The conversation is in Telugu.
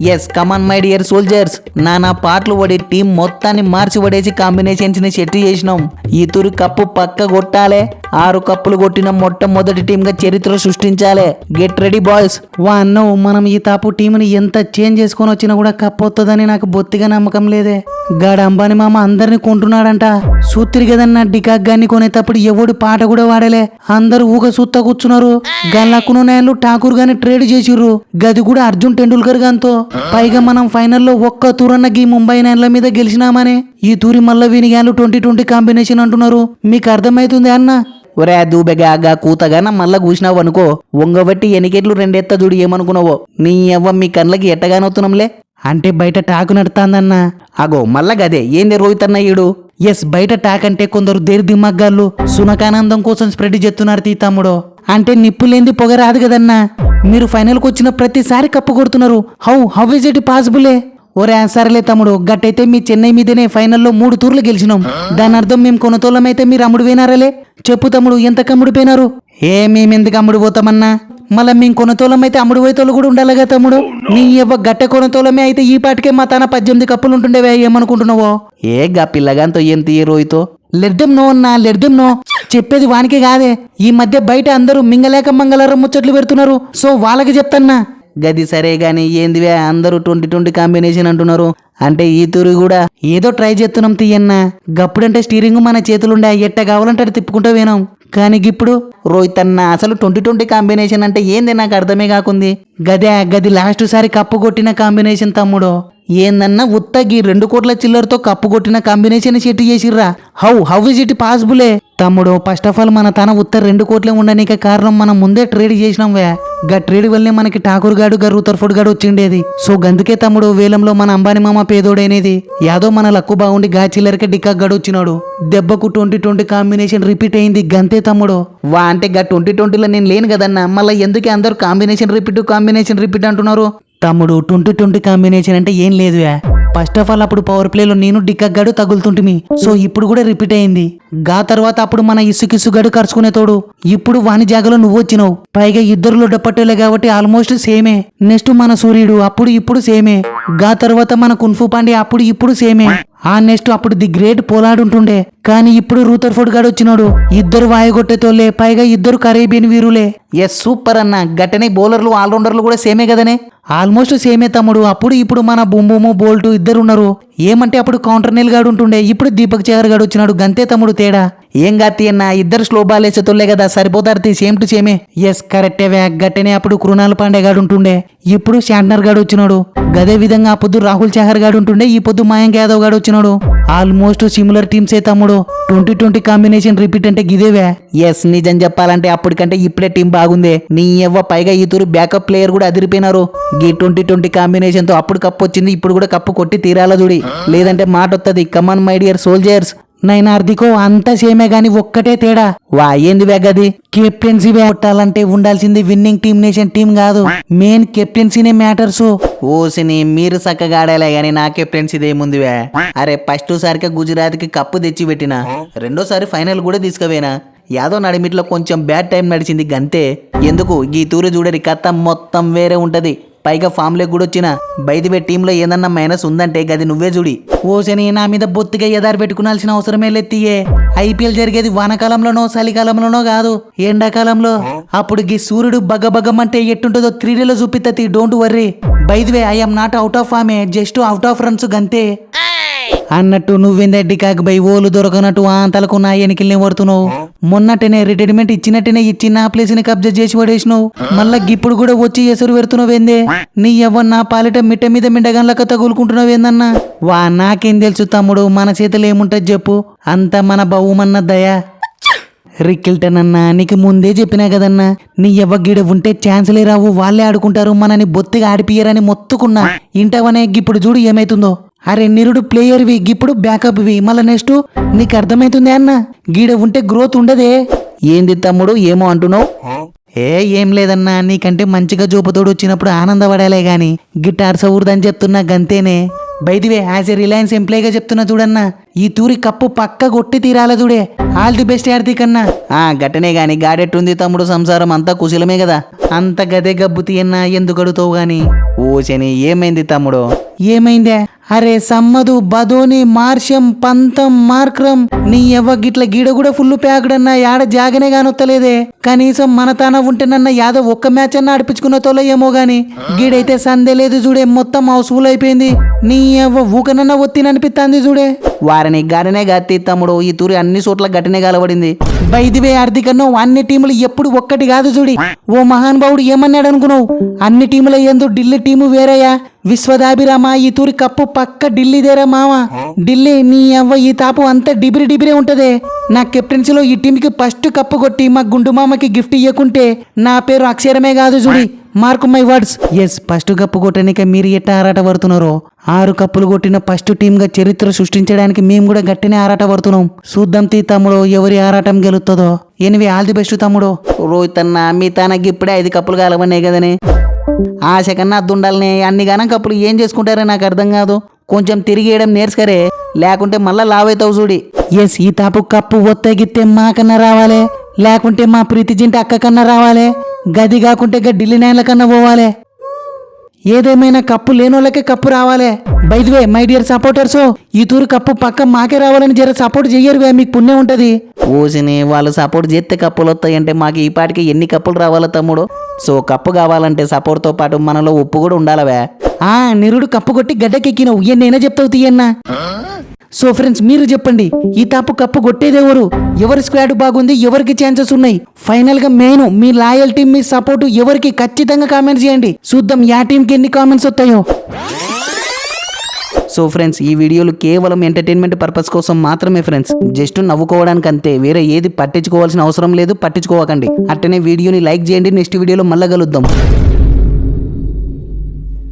Yes come on my dear soldiers నానా పాటలు పడి టీం మొత్తాన్ని మార్చి పడేసి కాంబినేషన్స్ని సెట్ చేసినాం. ఈ తురి కప్పు పక్క కొట్టాలే. ఆరు కప్పులు కొట్టిన మొట్టమొదటి టీం గా చరిత్ర సృష్టించాలే. గెట్ రెడీ బాయ్స్ వా అన్న మనం ఈ తాపు టీంని ఎంత చేంజ్ చేసుకొని వచ్చినా కూడా కప్పు వస్తుందని నాకు బొత్తిగా నమ్మకం లేదే. గాడ అంబాని మామ అందరిని కొంటున్నాడంట. సూత్రి కదన్న డికాక్ గాన్ని కొనేటప్పుడు ఎవడు పాట కూడా వాడలే. అందరూ ఊగ సూత్త కూర్చున్నారు. గల్లకును నేలు ఠాకూర్ గాని ట్రేడ్ చేసిర్రు. గది కూడా అర్జున్ టెండూల్కర్ గాంతో. పైగా మనం ఫైనల్లో ఒక్క తూరన్న గీ ముంబై నైన్ల మీద గెలిచినామనే. ఈ తూరి మళ్ళీ వీనిగాలు ట్వంటీ ట్వంటీ కాంబినేషన్ అంటున్నారు. మీకు అర్థమైతుంది అన్న? ఒరే దూబెగా కూతగాన మళ్ళా కూసినావు అనుకో. వంగబట్టి ఎనికెట్లు రెండెత్త చూడు ఏమనుకున్నావో. నీ అవ్వ మీ కళ్ళకి ఎట్టగానవుతున్నాంలే అంటే బయట టాకు నడుతాందన్నా. అగో మళ్ళా గదే. ఏంది రోహిత్ అన్న ఈడు? ఎస్ బయట టాక్ అంటే కొందరు దేర్ దిమ్మగ్గాళ్ళు సునకానందం కోసం స్ప్రెడ్ చేస్తున్నారు తీ తమ్ముడు అంటే నిప్పులేంది పొగ రాదు కదన్నా? మీరు ఫైనల్కి వచ్చిన ప్రతిసారి కప్పు కొడుతున్నారు. హౌ హౌ ఇస్ ఇట్ పాసిబులే ఓరే సరేలే తమ్ముడు గట్టయితే మీ చెన్నై మీదనే ఫైనల్లో మూడు తూర్లు గెలిచినాం. దాని అర్థం మేము కొనతోళ్ళమైతే మీరు అమ్ముడు పోయినారలే చెప్పు తమ్ముడు ఎంత కమ్ముడు పోయినారు ఏ మేమెందుకు అమ్ముడు పోతామన్నా మళ్ళా మేము కొనతోళ్ళమైతే అమ్ముడు పోయేతోళ్ళు కూడా ఉండాలిగా తమ్ముడు. నీ ఎవ్వ గట్టె కొనతోళ్ళమే అయితే ఈ పాటికే మా తన పద్దెనిమిది కప్పులు ఉంటుండేవే ఏమనుకుంటున్నావో? ఏ గా పిల్లగాంతో ఏం తీయ రోహితో లెడ్దెం నో అన్నా లెడ్దెం నో చెప్పేది వానికే కాదే. ఈ మధ్య బయట అందరూ మింగలేక మంగళారం ముచ్చట్లు పెడుతున్నారు. సో వాళ్ళకి చెప్తన్నా. గది సరే గాని ఏందివే అందరూ ట్వంటీ ట్వంటీ కాంబినేషన్ అంటున్నారు. అంటే ఈ తూరి కూడా ఏదో ట్రై చేస్తున్నాం తీయన్నా. గప్పుడంటే స్టీరింగ్ మన చేతులుండే ఎట్ట కావాలంటే తిప్పుకుంటూ పోయినాం. కానీ ఇప్పుడు రోహిత్ అన్న అసలు ట్వంటీ ట్వంటీ కాంబినేషన్ అంటే ఏంది నాకు అర్థమే కాకుంది. గదే గది లాస్ట్ సారి కప్పు కొట్టిన కాంబినేషన్ తమ్ముడు. ఏందన్నా ఉత్తగి రెండు కోట్ల చిల్లరతో కప్పు కొట్టిన కాంబినేషన్ సెట్ చేసిర్రా? హౌ హౌ ఇస్ ఇట్ పాసిబులే తమ్ముడు ఫస్ట్ ఆఫ్ ఆల్ మన తన ఉత్తర రెండు కోట్లే ఉండనీక కారణం మనం ముందే ట్రేడ్ చేసినాం వే. గా ట్రేడ్ వల్లే మనకి ఠాకూర్ గాడు గారు రూతర్ఫుడ్ గాడు వచ్చిండేది. సో గందుకే తమ్ముడు వేలంలో మన అంబాని మామ పేదోడైనది. యాదో మన లక్కు బాగుండి గా చిల్లరికి డిక్కా గడు వచ్చినాడు. దెబ్బకు ట్వంటీ ట్వంటీ కాంబినేషన్ రిపీట్ అయింది గంతే తమ్ముడు. వా అంటే గా ట్వంటీ ట్వంటీలో నేను లేను కదన్నా మళ్ళీ ఎందుకే అందరూ కాంబినేషన్ రిపీట్ కాంబినేషన్ రిపీట్ అంటున్నారు? తమ్ముడు ట్వంటీ ట్వంటీ కాంబినేషన్ అంటే ఏం లేదు ఫస్ట్ ఆఫ్ ఆల్ అప్పుడు పవర్ ప్లేలో నేను డిక్కగ్గాడు తగులుతుంటిమి. సో ఇప్పుడు కూడా రిపీట్ అయింది. గా తర్వాత అప్పుడు మన ఇసుకిసుగాడు ఖర్చుకునే తోడు. ఇప్పుడు వాని జాగలో నువ్వు వచ్చినావు. పైగా ఇద్దరు లొడ్డపట్టేలే కాబట్టి ఆల్మోస్ట్ సేమే నెక్స్ట్ మన సూర్యుడు అప్పుడు ఇప్పుడు సేమే గా తర్వాత మన కున్ఫు పాండే అప్పుడు ఇప్పుడు సేమే ఆ నెక్స్ట్ అప్పుడు ది గ్రేట్ పోలాడు ఉంటుండే కానీ ఇప్పుడు రూతర్ఫోర్డ్ గాడు వచ్చినాడు. ఇద్దరు వాయుగొట్టేతోళ్ళే పైగా ఇద్దరు కరేబియన్ వీరులే. ఎస్ సూపర్ అన్న. గట్టనే బౌలర్లు ఆల్రౌండర్లు కూడా సేమే కదనే? ఆల్మోస్ట్ సేమే తమ్ముడు. అప్పుడు ఇప్పుడు మన బుంబుము బోల్టు ఇద్దరు ఉన్నారు ఏమంటే అప్పుడు కౌంటర్ నెల్ గాడు ఉంటుండే. ఇప్పుడు దీపక్ చహర్ గాడు వచ్చినాడు. గంతే తమ్ముడు తేడా. ఏం గాతి అన్న? ఇద్దరు స్లో బాల్ వేసేతోళ్ళే కదా. సరిపోతారు తీ సేమ్ టు సేమే. ఎస్ కరెక్టే వ్యా గట్టనే అప్పుడు కృణాల్ పాండే గాడు ఉంటుండే. ఇప్పుడు శాంట్నర్ గాడు వచ్చినాడు. గదే విధంగా ఆ పొద్దు రాహుల్ చహర్ గాడు ఉంటుండే. ఈ పొద్దు మయాంక్ యాదవ్ గాడు వచ్చినాడు. ఆల్మోస్ట్ సిమిలర్ టీమ్సే తమ్ముడు. ట్వంటీ ట్వంటీ కాంబినేషన్ రిపీట్ అంటే గిదేవే. ఎస్ నిజం చెప్పాలంటే అప్పటికంటే ఇప్పుడే టీం బాగుంది. నీ ఎవ్వ పైగా ఈ తూరు బ్యాకప్ ప్లేయర్ కూడా అదిరిపోయినారు. ఈ ట్వంటీ ట్వంటీ కాంబినేషన్తో అప్పుడు కప్పు వచ్చింది ఇప్పుడు కూడా కప్పు కొట్టి తీరాల చూడి. లేదంటే మాట వస్తుంది come on my dear soldiers nine ఆర్థికో అంతా సేమే గాని ఒక్కటే తేడా. వా వెగది? కెప్టెన్సీ కొట్టాలంటే ఉండాల్సింది విన్నింగ్ టీమ్ నేషన్ టీం కాదు. మెయిన్ కెప్టెన్సీనే మ్యాటర్స్. ఓసిని మీరు చక్కగా ఆడాలే గాని నా కెప్టెన్స్ ఇదేముందివే అరే ఫస్ట్ సారిగా గుజరాత్కి కప్పు తెచ్చి పెట్టిన. రెండోసారి ఫైనల్ కూడా తీసుకుపోయినా. యాదో నడిమిట్లో కొంచెం బ్యాడ్ టైం నడిచింది గంతే. ఎందుకు? ఈ తూరు చూడరి కథ మొత్తం వేరే ఉంటది. పైగా ఫామ్ లెగ్ కూడా వచ్చిన బయటివే టీంలో ఏదన్నా మైనస్ ఉందంటే గది నువ్వే చూడి ఓసని నా మీద బొత్తిగా ఎదారు పెట్టుకునాల్సిన అవసరమే లెత్తియే ఐపీఎల్ జరిగేది వానకాలంలోనో చలికాలంలోనో కాదు ఎండాకాలంలో. అప్పుడు గీ సూర్యుడు బగ్గబగ్గమంటే ఎట్టుంటుందో త్రీడీలో చూపిత్తతి don't worry. By the way I'm not out of ఆమె జస్ట్ అవుట్ ఆఫ్ రన్స్ గంతే. అన్నట్టు నువ్వేందడ్డి కాక బై ఓలు దొరకనట్టు ఆంతలకు నా ఎనికిల్ని పడుతున్నావు మొన్నటనే రిటైర్మెంట్ ఇచ్చినట్టనే ఇచ్చి నా ప్లేస్ని కబ్జా చేసి పడేసినావు. మళ్ళా గిప్పుడు కూడా వచ్చి ఎసురు పెడుతున్నావేందే? నీ ఎవ్వరు నా పాలిట మిట్ట మీద మిండగన్లక తగులుకుంటున్నావేందన్నా? వా నాకేం తెలుసు తమ్ముడు మన చేతిలో ఏముంటది చెప్పు. అంత మన బహుమన్న దయా. రికిల్టన్ అన్నా నీకు ముందే చెప్పినా కదన్నా నీ ఎవ్వ గిడ ఉంటే ఛాన్స్లే రావు. వాళ్ళే ఆడుకుంటారు మనని బొత్తిగా ఆడిపియరని మొత్తుకున్నా. ఇంటవనే ఇప్పుడు చూడు ఏమైతుందో. అరే నిరుడు ప్లేయర్వి గిప్పుడు బ్యాకప్వి మళ్ళీ నెక్స్ట్ నీకు అర్థమైతుంది అన్న? గీడ ఉంటే గ్రోత్ ఉండదే. ఏంది తమ్ముడు ఏమో అంటున్నావు? ఏ ఏం లేదన్నా నీకంటే మంచిగా జోపుతోడు వచ్చినప్పుడు ఆనందపడాలే గాని. గిటార్ సౌర్దని చెప్తున్నా గంతేనే. బైదివే యాజ్ ఎ రిలయన్స్ ఎంప్లాయీగా చెప్తున్నా చూడన్నా ఈ తూరి కప్పు పక్క కొట్టి తీరాల చూడే. ఆల్ ది బెస్ట్ హార్దిక్ అన్నా. ఆ గట్టనే గాని గాడెట్టుంది తమ్ముడు సంసారం అంతా కుశలమే కదా. అంత గదే గబ్బు తీయన్నా ఎందుకు అడుగుతావు గాని? ఓ శని ఏమైంది తమ్ముడు? ఏమైందే? అరే సమ్మదు బదోని మార్షం పంతం మార్క్రం. నీ ఎవ్వ గిట్ల గీడ కూడా ఫుల్ ప్యాక్డన్నా యాడ జాగనే కానొత్తలేదే కనీసం మన తాన ఉంటేనన్న యాదవ్ ఒక్క మ్యాచ్ అన్న ఆడిపించుకున్న తోలో ఏమో గాని. గీడైతే సందే లేదు చూడే మొత్తం హౌస్ఫుల్ అయిపోయింది. నీ ఎవ్వ ఊకనన్న ఒత్తిననిపిస్తాంది చూడే వారిని గాడనే గత్తి తమ్ముడు ఈ తూరి అన్ని చోట్ల గట్టినే కలబడింది బైదివే ఆర్థికన్నో అన్ని టీములు ఎప్పుడు ఒక్కటి కాదు చూడి ఓ మహానుభావుడు ఏమన్నాడు అనుకున్నావు అన్ని టీముల ఎందు ఢిల్లీ టీము వేరయ్యా విశ్వదాభిరామ ఈ తూరి కప్పు పక్క ఢిల్లీదేరా మామ ఢిల్లీ నీ అవ్వ ఈ తాపు అంతా డిబిరి డిబిరే ఉంటదే. నా కెప్టెన్సీలో ఈ టీంకి ఫస్ట్ కప్పు కొట్టి మా గుండు మామకి గిఫ్ట్ ఇవ్వకుంటే నా పేరు అక్షరమే కాదు చూడి mark my words yes first cup కొట్టడానికి మీరు ఎట్ట ఆరాట పడుతున్నారో? ఆరు కప్పులు కొట్టిన ఫస్ట్ టీంగా చరిత్ర సృష్టించడానికి మేము కూడా గట్టినే ఆరాట పడుతున్నాం. చూద్దాం తీ తమ్ముడు ఎవరి ఆరాటం గెలుస్తుందో? ఎనివి ఆల్ ది బెస్ట్ తమ్ముడు. రోహిత్ అన్న మీ తనకి ఇప్పుడే ఐదు కప్పులు కాలవన్నాయి కదనే. ఆశ కన్నా అద్దుండాలని అన్ని గనం కప్పులు ఏం చేసుకుంటారో నాకు అర్థం కాదు. కొంచెం తిరిగేయడం నేర్చుకరే. లేకుంటే మళ్ళా లావైతావు చూడి. ఎస్ ఈ తాపు కప్పు ఒత్తగిస్తే మాకన్నా రావాలే. లేకుంటే మా ప్రీతి జింటి అక్క కన్నా రావాలే. గది కాకుంటే ఢిల్లీ నైన్ల కన్నా పోవాలే. ఏదేమైనా కప్పు లేనోళ్ళకే కప్పు రావాలే. బైద్వే మై డియర్ సపోర్టర్స్ ఈ తూరు కప్పు పక్క మాకే రావాలని జర సపోర్ట్ చెయ్యరువే మీకు పుణ్యం ఉంటది. ఓసిని వాళ్ళు సపోర్ట్ చేస్తే కప్పులు వస్తాయంటే మాకు ఈ పాటికి ఎన్ని కప్పులు రావాలో తమ్ముడు? సో కప్పు కావాలంటే సపోర్ట్తో పాటు మనలో ఉప్పు కూడా ఉండాలవే. ఆ నిరుడు కప్పు కొట్టి గడ్డకెక్కినవు. ఏ నేనే చెప్తావు తీయన్నా. సో ఫ్రెండ్స్ మీరు చెప్పండి ఈ తాపు కప్పు కొట్టేదెవరు ఎవరి? స్క్వాడ్ బాగుంది ఎవరికి ఛాన్సెస్ ఉన్నాయి? ఫైనల్గా మెయిన్ మీ లాయల్టీ మీ సపోర్ట్ ఎవరికి ఖచ్చితంగా కామెంట్స్ చేయండి. చూద్దాం యా టీంకి ఎన్ని కామెంట్స్ వస్తాయో. సో ఫ్రెండ్స్ ఈ వీడియోలు కేవలం ఎంటర్టైన్మెంట్ పర్పస్ కోసం మాత్రమే ఫ్రెండ్స్ జస్ట్ నవ్వుకోవడానికి అంతే వేరే ఏది పట్టించుకోవాల్సిన అవసరం లేదు పట్టించుకోవకండి. అట్టనే వీడియోని లైక్ చేయండి నెక్స్ట్ వీడియోలో మళ్ళా కలుద్దాం.